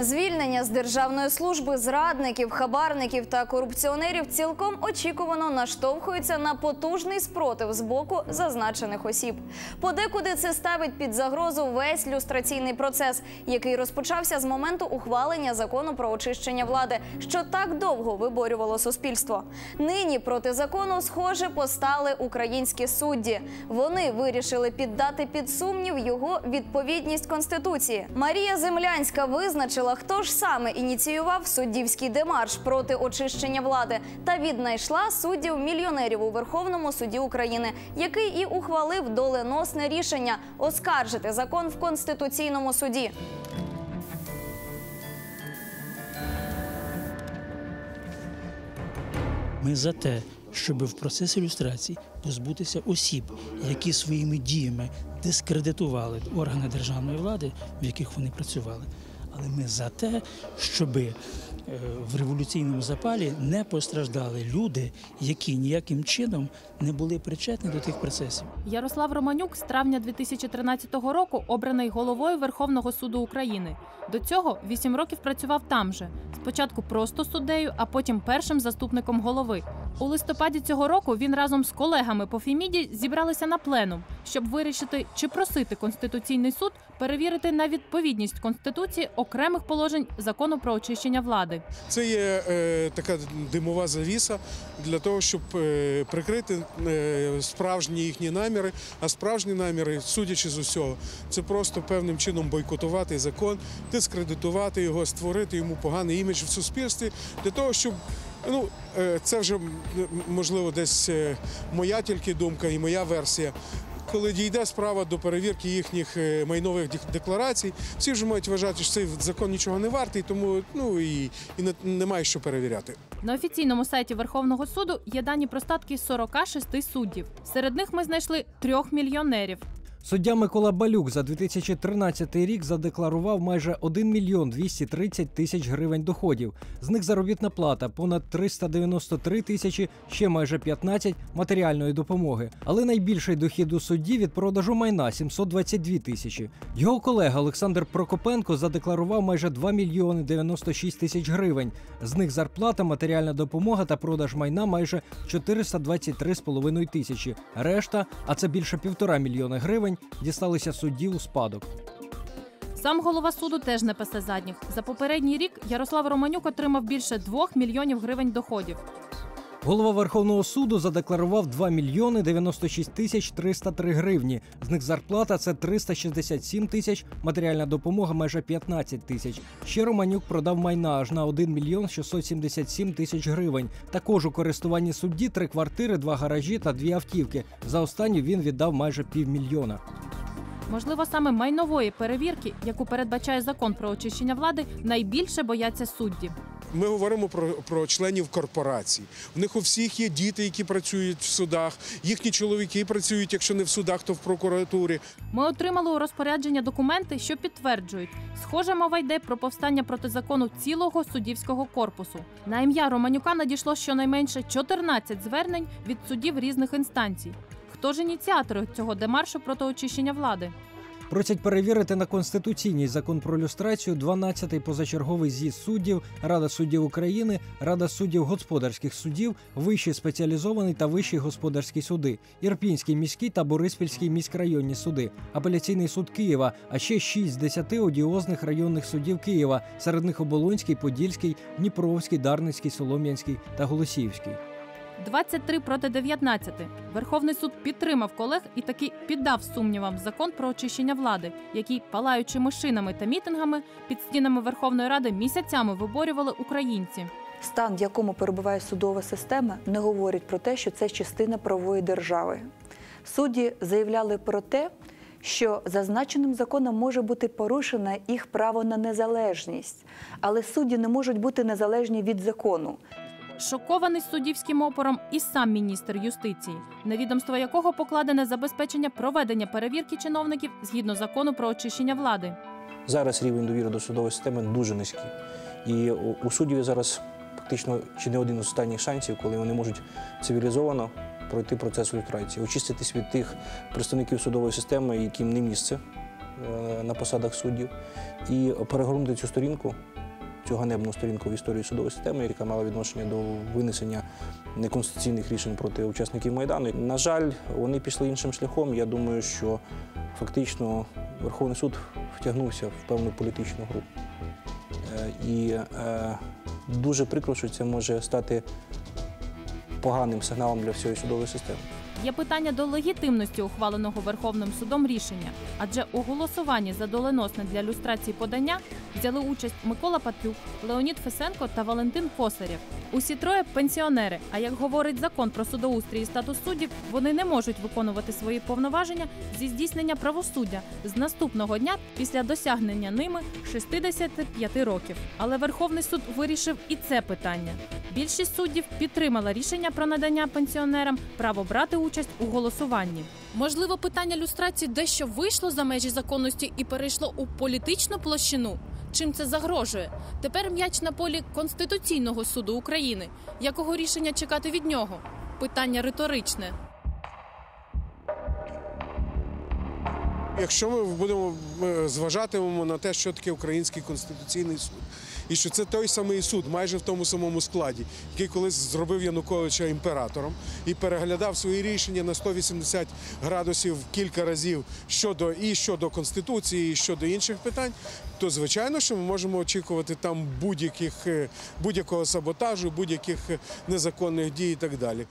Звільнення з державної служби зрадників, хабарників та корупціонерів цілком очікувано наштовхується на потужний спротив з боку зазначених осіб. Подекуди це ставить під загрозу весь люстраційний процес, який розпочався з моменту ухвалення закону про очищення влади, що так довго виборювало суспільство. Нині проти закону, схоже, постали українські судді. Вони вирішили піддати під сумнів його відповідність конституції. Марія Землянська визначила, хто ж саме ініціював суддівський демарш проти очищення влади, та віднайшла суддів мільйонерів у Верховному суді України, який і ухвалив доленосне рішення оскаржити закон в конституційному суді. Ми за те, щоб в процесі ілюстрації позбутися осіб, які своїми діями дискредитували органи державної влади, в яких вони працювали. Але ми за те, щоб в революційному запалі не постраждали люди, які ніяким чином не були причетні до тих процесів. Ярослав Романюк з травня 2013 року обраний головою Верховного суду України. До цього вісім років працював там же. Спочатку просто суддею, а потім першим заступником голови. У листопаді цього року він разом з колегами по Фіміді зібралися на пленум, щоб вирішити, чи просити Конституційний суд перевірити на відповідність Конституції окремих положень закону про очищення влади. Це є е, така димова завіса для того, щоб е, прикрити е, справжні їхні наміри. А справжні наміри, судячи з усього, це просто певним чином бойкотувати закон, дискредитувати його, створити йому поганий імідж в суспільстві для того, щоб ну е, це вже можливо десь е, моя тільки думка і моя версія. Коли дійде справа до перевірки їхніх е, майнових декларацій, всі вже мають вважати, що цей закон нічого не вартий, тому ну і, і не, немає що перевіряти. На офіційному сайті Верховного суду є дані про статки 46 суддів. Серед них ми знайшли трьох мільйонерів. Суддя Микола Балюк за 2013 рік задекларував майже 1 мільйон 230 тисяч гривень доходів. З них заробітна плата понад 393 тисячі, ще майже 15 матеріальної допомоги. Але найбільший дохід у судді від продажу майна 722 тисячі. Його колега Олександр Прокопенко задекларував майже 2 мільйони 96 тисяч гривень. З них зарплата, матеріальна допомога та продаж майна майже 423,5 тисячі. Решта, а це більше півтора мільйони гривень, дісталися судді у спадок. Сам голова суду теж не пасе задніх. За попередній рік Ярослав Романюк отримав більше 2 мільйонів гривень доходів. Голова Верховного суду задекларував 2 мільйони 96 тисяч 303 гривні. З них зарплата це 367 тисяч, матеріальна допомога майже 15 тисяч. Ще Романюк продав майна аж на 1 мільйон 677 тисяч гривень. Також у користуванні судді три квартири, два гаражі та дві автівки. За останню він віддав майже півмільйона. Можливо, саме майнової перевірки, яку передбачає закон про очищення влади, найбільше бояться судді. Ми говоримо про, про членів корпорацій. У них у всіх є діти, які працюють в судах. Їхні чоловіки працюють, якщо не в судах, то в прокуратурі. Ми отримали у розпорядження документи, що підтверджують, схоже, мова йде про повстання проти закону цілого суддівського корпусу. На ім'я Романюка надійшло щонайменше 14 звернень від суддів різних інстанцій. Хто ж ініціатори цього демаршу проти очищення влади? Просять перевірити на конституційність закон про люстрацію 12-й позачерговий з'їзд суддів, Рада суддів України, Рада суддів господарських судів, Вищий спеціалізований та Вищий господарський суди, Ірпінський міський та Бориспільський міськрайонні суди, апеляційний суд Києва, а ще 6 з 10 одіозних районних судів Києва, серед них Оболонський, Подільський, Дніпровський, Дарницький, Солом'янський та Голосіївський. 23 проти 19. Верховний суд підтримав колег і таки піддав сумнівам закон про очищення влади, який, палаючими шинами та мітингами під стінами Верховної Ради місяцями виборювали українці. Стан, в якому перебуває судова система, не говорить про те, що це частина правової держави. Судді заявляли про те, що зазначеним законом може бути порушено їх право на незалежність, але судді не можуть бути незалежні від закону. Шокований суддівським опором і сам міністр юстиції, на відомство якого покладене забезпечення проведення перевірки чиновників згідно закону про очищення влади. Зараз рівень довіри до судової системи дуже низький. І у суддів зараз фактично чи не один з останніх шансів, коли вони можуть цивілізовано пройти процес люстрації, очиститись від тих представників судової системи, яким не місце е, на посадах суддів, і перегорнути цю сторінку, цю ганебну сторінку в історії судової системи, яка мала відношення до винесення неконституційних рішень проти учасників Майдану. На жаль, вони пішли іншим шляхом. Я думаю, що фактично Верховний суд втягнувся в певну політичну гру. Е, І е, дуже прикро, що це може стати поганим сигналом для всієї судової системи. Є питання до легітимності ухваленого Верховним судом рішення, адже у голосуванні за доленосне для люстрації подання взяли участь Микола Патлюк, Леонід Фесенко та Валентин Косарєв. Усі троє пенсіонери. А як говорить закон про судоустрій і статус суддів, вони не можуть виконувати свої повноваження зі здійснення правосуддя з наступного дня після досягнення ними 65 років. Але Верховний суд вирішив і це питання. Більшість суддів підтримала рішення про надання пенсіонерам право брати участь у голосуванні. Можливо, питання люстрації дещо вийшло за межі законності і перейшло у політичну площину. Чим це загрожує? Тепер м'яч на полі Конституційного суду України. Якого рішення чекати від нього? Питання риторичне. Якщо ми будемо е, зважатимемо на те, що таке Український конституційний суд, і що це той самий суд, майже в тому самому складі, який колись зробив Януковича імператором і переглядав свої рішення на 180 градусів кілька разів щодо і щодо конституції, і щодо інших питань, то звичайно, що ми можемо очікувати там будь-яких е, будь-якого саботажу, будь-яких е, незаконних дій і так далі.